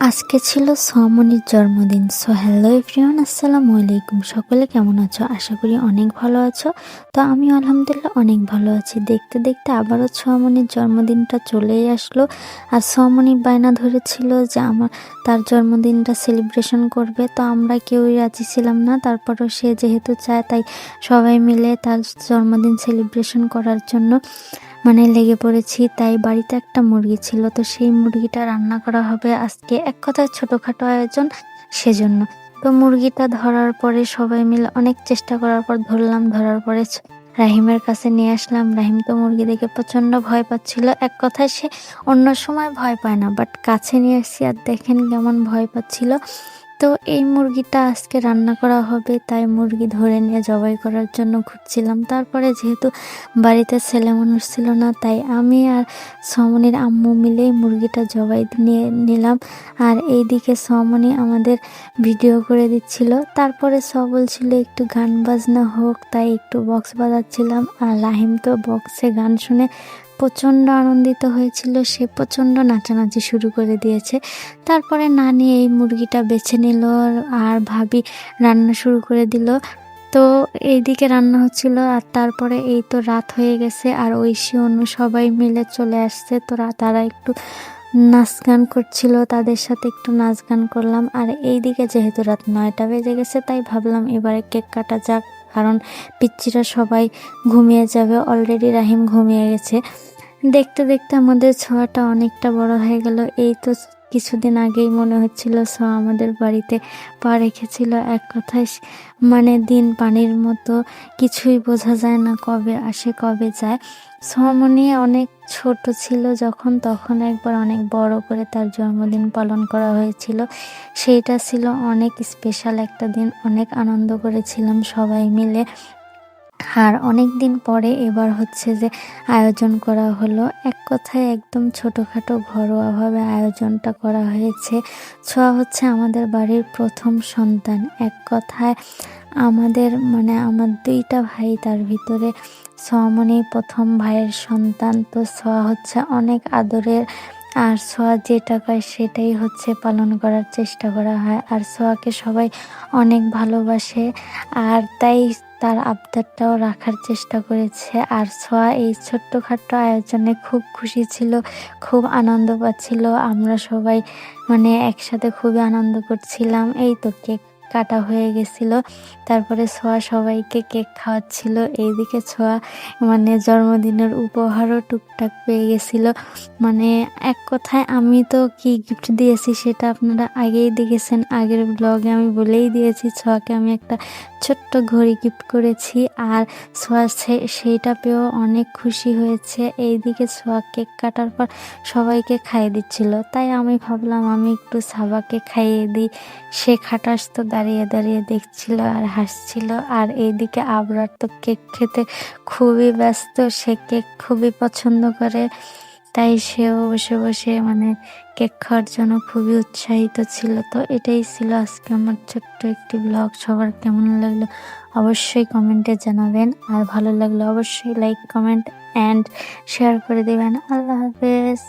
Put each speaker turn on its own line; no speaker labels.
আজকে ছিল সোহামনির জন্মদিন। সো হ্যালো এভরিওয়ান আসসালামু আলাইকুম। সকলে কেমন আছো? আশা করি অনেক ভালো আছো। তো আমি আলহামদুলিল্লাহ অনেক ভালো আছি। দেখতে দেখতে আবারও সোহামনির জন্মদিনটা চলেই আসলো। আর সোহামনি বায়না ধরেছিল যে আমার, তার জন্মদিনটা সেলিব্রেশন করবে। তো আমরা কেউই রাজি ছিলাম না। তারপরও সে যেহেতু চায়, তাই সবাই মিলে তার জন্মদিন সেলিব্রেশন করার জন্য মানে লেগে পড়েছি, তাই বাড়িতে একটা মুরগি ছিল। তো সেই মুরগিটা রান্না করা হবে আজকে। এক কথায় ছোটোখাটো আয়োজন সেজন্য। তো মুরগিটা ধরার পরে সবাই মিলে অনেক চেষ্টা করার পর ধরলাম। ধরার পরে রাহিমের কাছে নিয়ে আসলাম। রাহিম তো মুরগি দেখে প্রচণ্ড ভয় পাচ্ছিল। এক কথায় সে অন্য সময় ভয় পায় না বাট কাছে নিয়ে এসেছি আর দেখেন কেমন ভয় পাচ্ছিল। তো এই মুরগিটা আজকে রান্না করা হবে, তাই মুরগি ধরে নিয়ে জবাই করার জন্য ঘুরছিলাম তারপরে যেহেতু বাড়িতে ছেলে মানুষ ছিল না, তাই আমি আর সমনির আম্মু মিলেই মুরগিটা জবাই নিয়ে নিলাম। আর এইদিকে সমনি আমাদের ভিডিও করে দিচ্ছিল। তারপরে স বলছিল, একটু গান বাজনা হোক। তাই একটু বক্স বাজাচ্ছিলাম। আর লাহিম তো বক্সে গান শুনে প্রচণ্ড আনন্দিত হয়েছিল। সে প্রচণ্ড নাচানাচি শুরু করে দিয়েছে। তারপরে নানি এই মুরগিটা বেছে নিল আর ভাবি রান্না শুরু করে দিল। তো এইদিকে রান্না হচ্ছিল আর তারপরে এই তো রাত হয়ে গেছে আর ঐশী অন্য সবাই মিলে চলে আসছে। তো তারা একটু নাচ গান করছিল, তাদের সাথে একটু নাচ গান করলাম। আর এইদিকে যেহেতু রাত নয়টা বেজে গেছে, তাই ভাবলাম এবারে কেক কাটা যাক। কারণ পিচ্চিরা সবাই ঘুমিয়ে যাবে অলরেডি রাহিম ঘুমিয়ে গেছে। দেখতে দেখতে আমাদের ছোঁয়াটা অনেকটা বড় হয়ে গেল। এই তো কিছুদিন আগেই মনে হচ্ছিল, সো, আমাদের বাড়িতে পা রেখেছিল এক কথায়। মানে দিন পানির মতো কিছুই বোঝা যায় না কবে আসে, কবে যায়। সমনি অনেক ছোট ছিল যখন, তখন একবার অনেক বড় করে তার জন্মদিন পালন করা হয়েছিল। সেইটা ছিল অনেক স্পেশাল একটা দিন। অনেক আনন্দ করেছিলাম সবাই মিলে। আর অনেক দিন পরে এবার হচ্ছে যে আয়োজন করা হলো। এক কথায় একদম ছোটোখাটো ঘরোয়াভাবে আয়োজনটা করা হয়েছে। ছোঁয়া হচ্ছে আমাদের বাড়ির প্রথম সন্তান। এক কথায় আমাদের মানে আমার দুইটা ভাই তার ভিতরে সোয়ামনি প্রথম ভাইয়ের সন্তান। তো সোয়া হচ্ছে অনেক আদরের। আর সোয়া যেটা কয় সেটাই হচ্ছে পালন করার চেষ্টা করা হয়। আর সোয়াকে সবাই অনেক ভালোবাসে। আর তাই তার আবদারটাও রাখার চেষ্টা করেছে। আর সোয়া এই ছোট্টখাট্ট আয়োজনে খুব খুশি ছিল, খুব আনন্দ পাচ্ছিল। আমরা সবাই মানে একসাথে খুবই আনন্দ করছিলাম। এই তো কেক কাটা হয়ে গেছিল। তারপরে ছোঁয়া সবাইকে কেক খাওয়াচ্ছিল। এইদিকে ছোঁয়া মানে জন্মদিনের উপহারও টুকটাক পেয়ে গেছিল। মানে এক কথায় আমি তো কি গিফট দিয়েছি সেটা আপনারা আগেই দেখেছেন। আগের ব্লগে আমি বলেই দিয়েছি, ছোঁয়াকে আমি একটা ছোট্ট ঘড়ি গিফট করেছি আর ছোঁয়া সেইটা পেয়েও অনেক খুশি হয়েছে। এইদিকে ছোঁয়া কেক কাটার পর সবাইকে খাইয়ে দিচ্ছিল। তাই আমি ভাবলাম আমি একটু সাবাকে খাইয়ে দিই। সে খাটাস তো দাঁড়িয়ে দাঁড়িয়ে দেখছিল আর হাসছিল। আর এইদিকে আবরার তো কেক খেতে খুবই ব্যস্ত, সে কেক খুবই পছন্দ করে। তাই সেও বসে বসে মানে কেক খাওয়ার জন্য খুবই উৎসাহিত ছিল। তো এটাই ছিল আজকে আমার ছোট্ট একটি ব্লগ সবার কেমন লাগল অবশ্যই কমেন্টে জানাবেন। আর ভালো লাগল অবশ্যই লাইক কমেন্ট অ্যান্ড শেয়ার করে দেবেন। আল্লাহ হাফেজ।